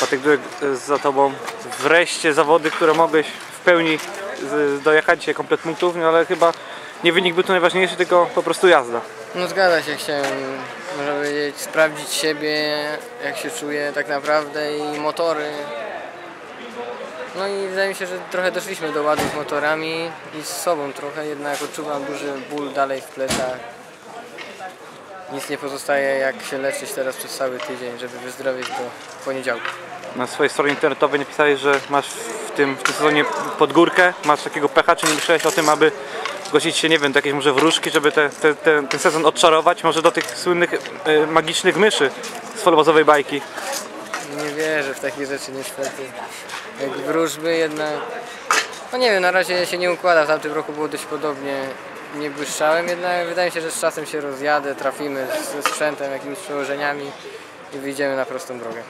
Patryk Durek za Tobą. Wreszcie zawody, które mogłeś w pełni dojechać dzisiaj komplet punktów, no ale chyba nie wynik był tu najważniejszy, tylko po prostu jazda. No zgadza się, chciałem, można powiedzieć, sprawdzić siebie, jak się czuję tak naprawdę i motory. No i wydaje mi się, że trochę doszliśmy do ładu z motorami i z sobą trochę, jednak odczuwam duży ból dalej w plecach. Nic nie pozostaje jak się leczyć teraz przez cały tydzień, żeby wyzdrowieć do poniedziałku. Na swojej stronie internetowej napisałeś, że masz w tym, w tym sezonie pod górkę, masz takiego pecha, czy nie myślałeś o tym, aby zgłosić się, nie wiem, do jakiejś może wróżki, żeby te, te, te, ten sezon odczarować, może do tych słynnych e, magicznych myszy z folwozowej bajki. Nie wierzę w takie rzeczy niestety. Jak wróżby jednak... No nie wiem, na razie się nie układa, w tamtym roku było dość podobnie. Nie błyszczałem, jednak wydaje mi się, że z czasem się rozjadę, trafimy ze sprzętem, jakimiś przełożeniami i wyjdziemy na prostą drogę.